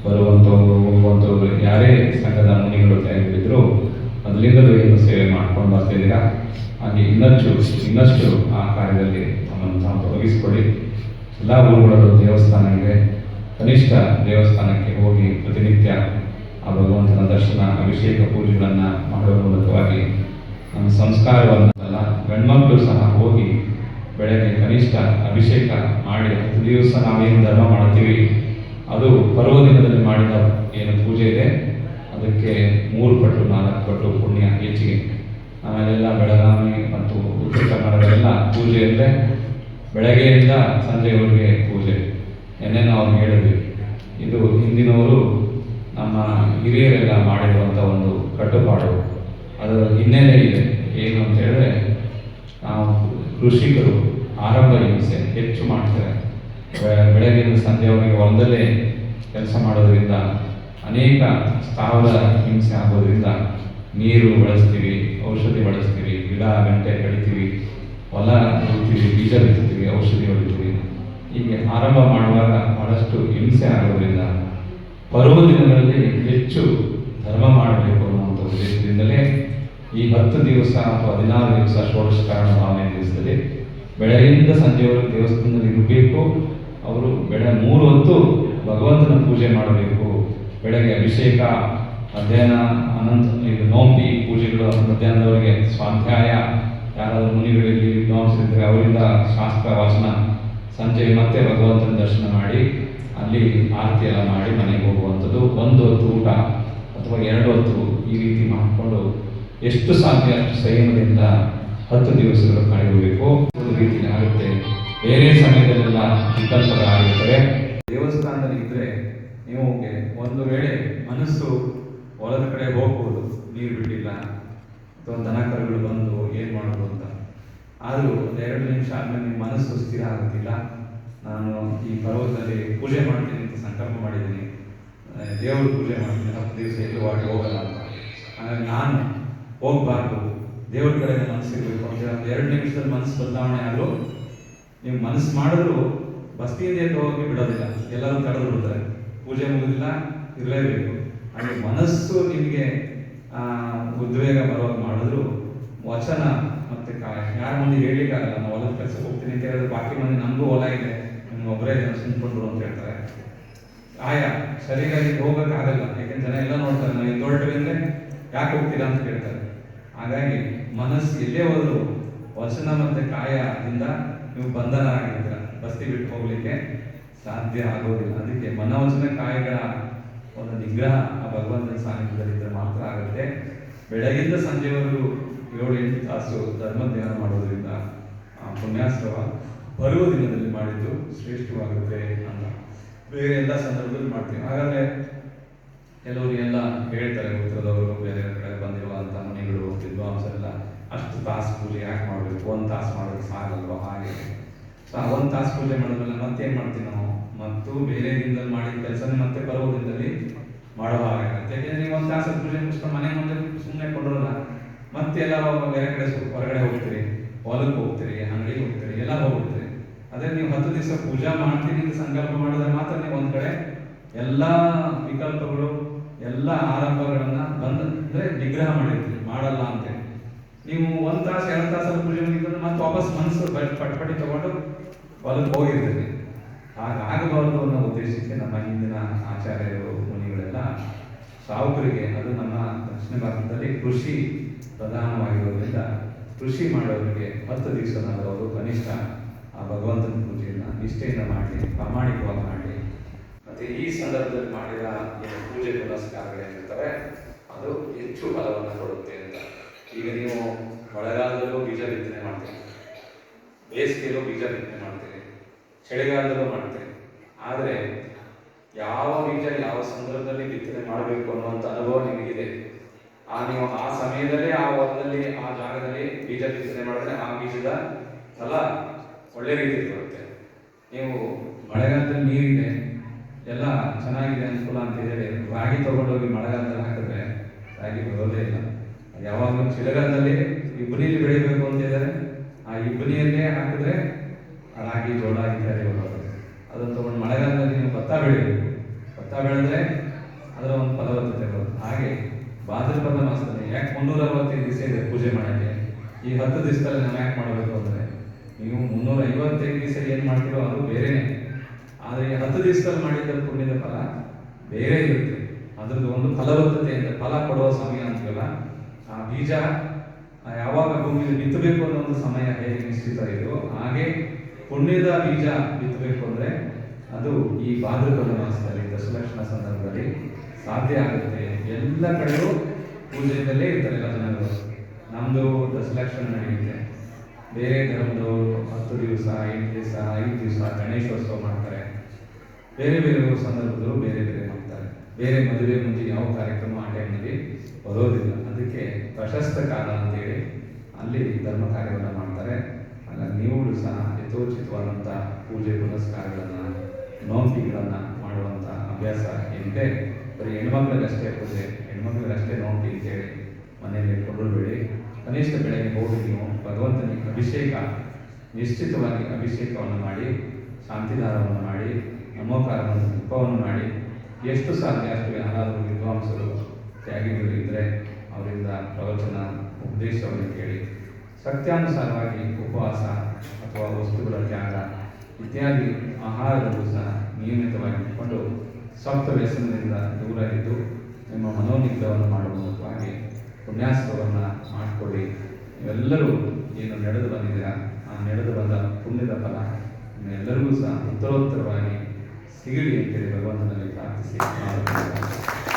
ಬರುವಂಥವ್ರು ಹೋಗುವಂಥವ್ರು ಯಾರೇ ಸಂಘದ ಮುನಿಗಳು ತಯಾರಿದ್ರು ಅದರಿಂದಲೂ ಏನು ಸೇವೆ ಮಾಡ್ಕೊಂಡು ಬರ್ತಿದ್ದೀರಾ? ಹಾಗೆ ಇನ್ನಷ್ಟು ಇನ್ನಷ್ಟು ಆ ಕಾರ್ಯದಲ್ಲಿ ತಮ್ಮನ್ನು ತಾವು ತೊಡಗಿಸಿಕೊಳ್ಳಿ. ಎಲ್ಲ ಊರುಗಳಲ್ಲೂ ದೇವಸ್ಥಾನ ಇದೆ. ಕನಿಷ್ಠ ದೇವಸ್ಥಾನಕ್ಕೆ ಹೋಗಿ ಪ್ರತಿನಿತ್ಯ ಆ ಭಗವಂತನ ದರ್ಶನ, ಅಭಿಷೇಕ ಪೂಜೆಗಳನ್ನು ಮಾಡುವ ಮೂಲಕವಾಗಿ ನಮ್ಮ ಸಂಸ್ಕಾರವನ್ನಲ್ಲ, ಗಂಡ್ಮಕ್ಳು ಸಹ ಹೋಗಿ ಬೆಳಗ್ಗೆ ಕನಿಷ್ಠ ಅಭಿಷೇಕ ಮಾಡಿ ಹತ್ತು ದಿವಸ ನಾವೇನು ಧರ್ಮ ಮಾಡ್ತೀವಿ ಅದು ಪರ್ವ ದಿನದಲ್ಲಿ ಮಾಡಿದ ಏನು ಪೂಜೆ ಇದೆ. ಅದಕ್ಕೆ ಮೂರು ಪಟ್ಟು, ನಾಲ್ಕು ಪಟ್ಟು ಪುಣ್ಯ ಹೆಚ್ಚಿಗೆ. ಆಮೇಲೆಲ್ಲ ಬೆಳಗಾವಿ ಮತ್ತು ಉತ್ತರ ಕನ್ನಡದಲ್ಲೆಲ್ಲ ಪೂಜೆ ಅಂದರೆ ಬೆಳಗ್ಗೆಯಿಂದ ಸಂಜೆವರೆಗೆ ಪೂಜೆ. ಏನೇನೋ ಅವ್ರು ಹೇಳಿದ್ವಿ ಇದು ಹಿಂದಿನವರು ನಮ್ಮ ಹಿರಿಯರೆಲ್ಲ ಮಾಡಿರುವಂಥ ಒಂದು ಕಟ್ಟುಪಾಡು. ಅದರ ಹಿನ್ನೆಲೆ ಇದೆ. ಏನು ಅಂತ ಹೇಳಿದ್ರೆ ನಾವು ಕೃಷಿಕರು ಆರಂಭ ಹಿಂಸೆ ಹೆಚ್ಚು ಮಾಡ್ತಾರೆ ಬೆ- ಸಂಜೆ ಸಂಜೆವರೆಗೆ ಹೊಲದಲ್ಲೇ ಕೆಲಸ ಮಾಡೋದ್ರಿಂದ ಅನೇಕ ಸ್ಥಾವರ ಹಿಂಸೆ ಆಗೋದ್ರಿಂದ ನೀರು ಬಳಸ್ತೀವಿ, ಔಷಧಿ ಬಳಸ್ತೀವಿ, ಗಿಡ, ಗಂಟೆ ಕಡಿತೀವಿ, ಹೊಲ ಬಿಡ್ತೀವಿ ಬೀಜ ಬಿಡ್ತೀವಿ ಔಷಧಿ ಹೊಡಿತೀವಿ. ಹೀಗೆ ಆರಂಭ ಮಾಡುವಾಗ ಬಹಳಷ್ಟು ಹಿಂಸೆ ಆಗೋದ್ರಿಂದ ಬರುವ ದಿನಗಳಲ್ಲಿ ಹೆಚ್ಚು ಧರ್ಮ ಮಾಡಬೇಕು ಅನ್ನುವಂಥ ಉದ್ದೇಶದಿಂದಲೇ ಈ ಹತ್ತು ದಿವಸ ಅಥವಾ ಹದಿನಾರು ದಿವಸ ಷೋಡಶಕರಣ ಭಾವನೆ ದಿವಸದಲ್ಲಿ ಬೆಳಗಿನಿಂದ ಸಂಜೆವರೆಗೆ ದೇವಸ್ಥಾನದಲ್ಲಿ ಇರಬೇಕು. ಅವರು ಬೆಳೆ ಮೂರು ಹೊತ್ತು ಭಗವಂತನ ಪೂಜೆ ಮಾಡಬೇಕು. ಬೆಳಗ್ಗೆ ಅಭಿಷೇಕ, ಮಧ್ಯಾಹ್ನ ಅನಂತ, ಇದು ನೋಂಪಿ ಪೂಜೆಗಳು ಮಧ್ಯಾಹ್ನದವರೆಗೆ ಸ್ವಾಧ್ಯಾಯ. ಯಾರಾದರೂ ಮುನಿಗಳಲ್ಲಿ ವಿದ್ವಾಂಸರಿದ್ದರೆ ಅವರಿಂದ ಶಾಸ್ತ್ರ ವಾಚನ ಸಂಜೆ ಮತ್ತೆ ಭಗವಂತನ ದರ್ಶನ ಮಾಡಿ, ಅಲ್ಲಿ ಆರತಿ ಎಲ್ಲ ಮಾಡಿ ಮನೆಗೆ ಹೋಗುವಂಥದ್ದು. ಒಂದು ಹೊತ್ತು ಊಟ ಅಥವಾ ಎರಡು ಹೊತ್ತು ಈ ರೀತಿ ಮಾಡಿಕೊಂಡು ಎಷ್ಟು ಸಾಧ್ಯ ಅಷ್ಟು ಸಂಯಮದಿಂದ ಹತ್ತು ದಿವಸಗಳು ಕಳೆಯಬೇಕು. ಒಂದು ರೀತಿ ಆಗುತ್ತೆ. ಬೇರೆ ಸಮಯದಲ್ಲೆಲ್ಲ ವಿಕಲ್ಪಗಳಾಗಿರ್ತವೆ ದೇವಸ್ಥಾನದಲ್ಲಿ ಇದ್ರೆ ನೀವು ಒಂದು ವೇಳೆ ಮನಸ್ಸು ಹೊಲದ ಕಡೆ ಹೋಗ್ಬೋದು, ನೀರು ಬಿಟ್ಟಿಲ್ಲ, ಅಥವಾ ದನ ಕರುಗಳು ಬಂದು ಏನು ಮಾಡೋದು ಅಂತ. ಆದರೂ ಒಂದು ಎರಡು ನಿಮಿಷ ಆದ್ಮೇಲೆ ನಿಮ್ಮ ಮನಸ್ಸು ಸ್ಥಿರ ಆಗುತ್ತಿಲ್ಲ. ನಾನು ಈ ಪರ್ವತದಲ್ಲಿ ಪೂಜೆ ಮಾಡ್ತೀನಿ ಅಂತ ಸಂಕಲ್ಪ ಮಾಡಿದ್ದೀನಿ. ದೇವರು ಪೂಜೆ ಮಾಡ್ತೀನಿ, ಹತ್ತು ದಿವಸ ಎಲ್ಲೂ ಹೊರಗೆ ಹೋಗಲ್ಲ ಅಂತ. ಹಾಗಾಗಿ ನಾನು ಹೋಗಬಾರ್ದು. ದೇವ್ರ ಕಡೆ ಮನಸ್ಸಿರಬೇಕು. ಅಂತ ಒಂದು ಎರಡು ನಿಮಿಷದಲ್ಲಿ ಮನಸ್ಸು ಬದಲಾವಣೆ ಆದರೂ ನೀವು ಮನಸ್ಸು ಮಾಡಿದ್ರು ಬಸ್ತಿಯಿಂದ ಎದ್ದು ಹೋಗಿ ಬಿಡೋದಿಲ್ಲ. ಎಲ್ಲರೂ ಕರೆದು ಬಿಡ್ತಾರೆ. ಪೂಜೆ ಮುಗಿದಿಲ್ಲ, ಇರಲೇಬೇಕು. ಹಾಗೆ ಮನಸ್ಸು ನಿಮಗೆ ಉದ್ವೇಗ ಬರೋದು ಮಾಡಿದ್ರು ವಚನ ಮತ್ತೆ ಯಾರ ಮಂದಿ ಹೇಳಿಕ್ಕಾಗಲ್ಲ. ನಾವು ಹೊಲದ ಕೆಲಸಕ್ಕೆ ಹೋಗ್ತೀನಿ ಅಂತ ಹೇಳಿದ್ರೆ ಬಾಕಿ ಮಂದಿ ನಮಗೂ ಹೊಲ ಇದೆ. ನಿಮ್ಗೆ ಒಬ್ಬರೇ ಜನ ಸುಮ್ಕೊಂಡ್ರು ಅಂತ ಹೇಳ್ತಾರೆ. ಆಯಾ ಸರಿಯಾಗಿ ಹೋಗೋಕ್ಕಾಗಲ್ಲ ಯಾಕೆಂದ್ರೆ ಜನ ಎಲ್ಲ ನೋಡ್ತಾರೆ, ನಾವು ಹೊರಟ್ವಿ ಅಂದ್ರೆ ಯಾಕೆ ಹೋಗ್ತೀರಾ ಅಂತ ಕೇಳ್ತಾರೆ. ಹಾಗಾಗಿ ಮನಸ್ಸು ಎಲ್ಲೇ ಹೋದ್ರು ವಚನ ಮತ್ತೆ ಕಾಯದಿಂದ ನೀವು ಬಂಧನ ಆಗಿರ್ತೀರ ಬಸ್ತಿ ಬಿಟ್ಟು ಹೋಗ್ಲಿಕ್ಕೆ ಸಾಧ್ಯ ಆಗೋದಿಲ್ಲ. ಅದಕ್ಕೆ ಮನವಚನ ಕಾಯಗಳ ಒಂದು ನಿಗ್ರಹ ಆ ಭಗವಂತನ ಸಾನ್ನಿಧ್ಯದಲ್ಲಿದ್ದರೆ ಮಾತ್ರ ಆಗುತ್ತೆ. ಬೆಳಗಿಂದ ಸಂಜೆವರೆಗೂ ಏಳು ಎಂಟು ತಾಸು ಧರ್ಮ ಧ್ಯಾನ ಮಾಡೋದ್ರಿಂದ ಆ ಪುಣ್ಯಾಶ್ರವ ಬರುವ ದಿನದಲ್ಲಿ ಮಾಡಿದ್ದು ಶ್ರೇಷ್ಠವಾಗುತ್ತೆ ಅಂತ. ಬೇರೆ ಎಲ್ಲ ಸಂದರ್ಭದಲ್ಲಿ ಮಾಡ್ತೀವಿ. ಹಾಗಾದ್ರೆ ಕೆಲವರು ಎಲ್ಲ ಹೇಳ್ತಾರೆ, ಉತ್ತರದವರು ಬೇರೆ ಕಡೆ ಬಂದಿರುವಂಥ ಮನೆಗಳು ವಿದ್ವಾಂಸರೆಲ್ಲ ಅಷ್ಟು ತಾಸು ಪೂಜೆ ಯಾಕೆ ಮಾಡಬೇಕು? ಒಂದು ತಾಸು ಮಾಡೋದು ಸಾಲಲ್ವ? ಹಾಗೆ. ಸೊ ಆ ಒಂದು ತಾಸು ಪೂಜೆ ಮಾಡಿದ್ಮೇಲೆ ಮತ್ತೆ ಏನು ಮಾಡ್ತೀವಿ ನಾವು? ಮತ್ತು ಬೇರೆ ದಿನದಲ್ಲಿ ಮಾಡಿದ ಕೆಲಸನೇ ಮತ್ತೆ ಬರುವ ದಿನದಲ್ಲಿ ಮಾಡೋ ಹಾಗಾಗುತ್ತೆ ಯಾಕೆಂದ್ರೆ ಒಂದು ತಾಸು ಪೂಜೆ ಮುಗಿಸ್ಕೊಂಡು ಮನೆ ಮುಂದೆ ಸುಮ್ಮನೆ ಕೊಡೋಲ್ಲ ಮತ್ತೆ ಎಲ್ಲ ಬೇರೆ ಕಡೆ ಹೊರಗಡೆ ಹೋಗ್ತೀರಿ, ಹೊಲಕ್ಕೆ ಹೋಗ್ತೀರಿ, ಅಂಗಡಿಗೆ ಹೋಗ್ತೀರಿ, ಎಲ್ಲ ಹೋಗ್ತೀರಿ ಅದೇ ನೀವು ಹತ್ತು ದಿವಸ ಪೂಜಾ ಮಾಡ್ತೀನಿ ಅಂತ ಸಂಕಲ್ಪ ಮಾಡಿದ್ರೆ ಮಾತ್ರ ನೀವು ಒಂದ್ ಕಡೆ ಎಲ್ಲ ವಿಕಲ್ಪಗಳು, ಎಲ್ಲ ಆರಂಭಗಳನ್ನ ಬಂದ ಅಂದ್ರೆ ನಿಗ್ರಹ ಮಾಡಿರ್ತೀರಿ. ಮಾಡಲ್ಲ ಅಂತೇಳಿ ನೀವು ಒಂದು ತಾಸು, ಎರಡು ತಾಸಲ್ಲಿ ಪೂಜೆ ಮುಗಿದ್ರೆ ಮತ್ತೆ ವಾಪಸ್ ಮನಸ್ಸು ಬಟ್ ಪಟ್ಪಟಿ ತಗೊಂಡು ಹೊಲಕ್ಕೆ ಹೋಗಿರ್ತೀರಿ. ಹಾಗಾಗಬಾರದು ಅನ್ನೋ ಉದ್ದೇಶಕ್ಕೆ ನಮ್ಮ ಹಿಂದಿನ ಆಚಾರ್ಯರು, ಮುನಿಗಳೆಲ್ಲ ಸಾವುಕರಿಗೆ ಅದು ನಮ್ಮ ದಕ್ಷಿಣ ಭಾರತದಲ್ಲಿ ಕೃಷಿ ಪ್ರಧಾನವಾಗಿರೋದ್ರಿಂದ ಕೃಷಿ ಮಾಡೋರಿಗೆ ಹತ್ತು ದಿವಸನಾದವರು ಕನಿಷ್ಠ ಆ ಭಗವಂತನ ಪೂಜೆಯನ್ನು ನಿಷ್ಠೆಯಿಂದ ಮಾಡಿ, ಪ್ರಾಮಾಣಿಕವಾಗಿ ಮಾಡಿ. ಮತ್ತು ಈ ಸಂದರ್ಭದಲ್ಲಿ ಮಾಡಿದ ಪೂಜೆ ಪುನಸ್ಕಾರಗಳೇನಿರ್ತವೆ ಅದು ಹೆಚ್ಚು ಫಲವನ್ನು ಕೊಡುತ್ತೆ ಅಂತ. ಈಗ ನೀವು ಮಳೆಗಾಲದಲ್ಲೂ ಬೀಜ ಬಿತ್ತನೆ ಮಾಡ್ತೀರಿ. ಬೇಸಿಗೆಯಲ್ಲೂ ಬೀಜ ಬಿತ್ತನೆ ಮಾಡ್ತೀರಿ. ಚಳಿಗಾಲದಲ್ಲೂ ಮಾಡ್ತೀರಿ. ಆದರೆ ಯಾವ ಬೀಜ ಯಾವ ಸಂದರ್ಭದಲ್ಲಿ ಬಿತ್ತನೆ ಮಾಡಬೇಕು ಅನ್ನುವಂಥ ಅನುಭವ ನಿಮಗಿದೆ. ಆ ನೀವು ಆ ಸಮಯದಲ್ಲೇ ಆ ಹೊಲದಲ್ಲಿ, ಆ ಜಾಗದಲ್ಲಿ ಬೀಜ ಬಿತ್ತನೆ ಮಾಡಿದ್ರೆ ಆ ಬೀಜದ ಫಲ ಒಳ್ಳೆ ರೀತಿಯಲ್ಲಿ ಬರುತ್ತೆ. ನೀವು ಮಳೆಗಾಲದಲ್ಲಿ ನೀರಿದೆ, ಎಲ್ಲ ಚೆನ್ನಾಗಿದೆ, ಅನುಕೂಲ ಅಂತ ಹೇಳಿ ರಾಗಿ ತಗೊಂಡೋಗಿ ಮಳೆಗಾಲದಲ್ಲಿ ಹಾಕಿದ್ರೆ ರಾಗಿ ಬರೋದೇ ಇಲ್ಲ. ಯಾವಾಗಲೂ ಚಳಿಗಾಲದಲ್ಲಿ ಇಬ್ಬನಿಲಿ ಬೆಳಿಬೇಕು ಅಂತಿದ್ದಾರೆ ಆ ಇಬ್ಬನಿಯಲ್ಲೇ ಹಾಕಿದ್ರೆ ರಾಗಿ ಜೋಳ ಇತ್ಯಾದಿ ಬರೋದು ಅದನ್ನು ತಗೊಂಡು ಮಳೆಗಾಲದಲ್ಲಿ ನೀವು ಭತ್ತ ಬೆಳಿಬೇಕು ಭತ್ತ ಬೆಳೆದ್ರೆ ಅದರ ಒಂದು ಫಲವತ್ತತೆ ಬರುತ್ತೆ ಹಾಗೆ ಭಾದ್ರಪದ ಮಾಸದಲ್ಲಿ ಯಾಕೆ ಮುನ್ನೂರ ಅರವತ್ತೈದು ದಿವಸ ಇದೆ ಪೂಜೆ ಮಾಡೋಕ್ಕೆ? ಈ ಹತ್ತು ದಿವಸದಲ್ಲಿ ನಾವು ಯಾಕೆ ಮಾಡಬೇಕು ಅಂದರೆ ನೀವು ಮುನ್ನೂರ ಐವತ್ತೈದು ದಿವಸ ಏನು ಮಾಡ್ತೀರೋ ಅದು ಬೇರೆನೇ. ಆದರೆ ಈ ಹತ್ತು ದಿವಸದಲ್ಲಿ ಮಾಡಿದ ಪುಣ್ಯದ ಫಲ ಬೇರೆ ಇರುತ್ತೆ. ಅದ್ರದ್ದು ಒಂದು ಫಲವತ್ತತೆ ಅಂತ, ಫಲ ಕೊಡುವ ಸಮಯ ಅಂತೀವಲ್ಲ ಆ ಬೀಜ ಯಾವಾಗ ಭೂಮಿಯಲ್ಲಿ ಬಿತ್ತಬೇಕು ಅನ್ನೋ ಒಂದು ಸಮಯ ಹೇಗೆ ನಿಶ್ಚಿತ ಇದೆಯೋ ಹಾಗೆ ಪುಣ್ಯದ ಬೀಜ ಬಿತ್ತಬೇಕು ಅಂದರೆ ಅದು ಈ ಭಾದ್ರಪದ ಮಾಸದಲ್ಲಿ, ದಶಲಕ್ಷಣ ಸಂದರ್ಭದಲ್ಲಿ ಸಾಧ್ಯ ಆಗುತ್ತೆ. ಎಲ್ಲ ಕಡೆಯೂ ಪೂಜೆಯಿಂದಲೇ ಇರ್ತಾರೆ ಎಲ್ಲ ಜನರು. ನಮ್ಮದು ದಶಲಕ್ಷಣ ನಡೆಯುತ್ತೆ. ಬೇರೆ ಧರ್ಮದವರು ಹತ್ತು ದಿವಸ, ಎಂಟು ದಿವಸ, ಐದು ದಿವಸ ಗಣೇಶೋತ್ಸವ ಮಾಡ್ತಾರೆ. ಬೇರೆ ಬೇರೆ ಸಂದರ್ಭದಲ್ಲೂ ಬೇರೆ ಬೇರೆ ಬೇರೆ ಮದುವೆ ಮುಂದೆ ಯಾವ ಕಾರ್ಯಕ್ರಮ ಆ ಟೈಮ್ನಲ್ಲಿ ಬರೋದಿಲ್ಲ. ಅದಕ್ಕೆ ಪ್ರಶಸ್ತ ಕಾಲ ಅಂತೇಳಿ ಅಲ್ಲಿ ಧರ್ಮ ಕಾರ್ಯವನ್ನು ಮಾಡ್ತಾರೆ. ಅಲ್ಲ, ನೀವುಗಳು ಸಹ ಯಥೋಚಿತವಾದಂಥ ಪೂಜೆ ಪುನಸ್ಕಾರಗಳನ್ನು ನೋಂಪಿಗಳನ್ನು ಮಾಡುವಂಥ ಅಭ್ಯಾಸ ಏನಿದೆ? ಬರೀ ಹೆಣ್ಮಕ್ಳಿಗಷ್ಟೇ ಪೂಜೆ, ಹೆಣ್ಮಕ್ಳಿಗಷ್ಟೇ ನೋಂಪಿ ಅಂತೇಳಿ ಮನೆಯಲ್ಲಿ ಕೊಡಬೇಡಿ ಕನಿಷ್ಠ ಬೆಳಗ್ಗೆ ಹೋಗಿ ನೀವು ಭಗವಂತನಿಗೆ ಅಭಿಷೇಕ, ನಿಶ್ಚಿತವಾಗಿ ಅಭಿಷೇಕವನ್ನು ಮಾಡಿ ಶಾಂತಿದಾರವನ್ನು ಮಾಡಿ, ನಮೋಕಾರವನ್ನು ಜಪವನ್ನು ಮಾಡಿ ಎಷ್ಟು ಸಾಧ್ಯ ಅಷ್ಟು ಯಾರಾದರೂ ವಿದ್ವಾಂಸರು ತ್ಯಾಗಿಗಳು ಇದ್ದರೆ ಅವರಿಂದ ಪ್ರವಚನ, ಉಪದೇಶವನ್ನು ಕೇಳಿ ಸತ್ಯಾನುಸಾರವಾಗಿ ಉಪವಾಸ ಅಥವಾ ವಸ್ತುಗಳ ತ್ಯಾಗ ಇತ್ಯಾದಿ ಆಹಾರಗಳು ಸಹ ನಿಯಮಿತವಾಗಿ ಇಟ್ಕೊಂಡು ಸಪ್ತ ವ್ಯಸನದಿಂದ ದೂರ ಇದ್ದು ನಿಮ್ಮ ಮನೋನಿಗ್ರಹವನ್ನು ಮಾಡುವ ಮೂಲಕವಾಗಿ ಪುಣ್ಯಾಸ್ತ್ರವನ್ನು ಮಾಡಿಕೊಳ್ಳಿ. ಏನು ನಡೆದು ಬಂದಿದ್ದೀರಾ, ಆ ನಡೆದು ಬಂದ ಪುಣ್ಯದ ಫಲ ನಿಮ್ಮೆಲ್ಲರಿಗೂ ಸಹ ಉತ್ತರೋತ್ತರವಾಗಿ ಸಿಗಲಿ ಅಂತೇಳಿ ಭಗವಂತನಲ್ಲಿ Obrigado.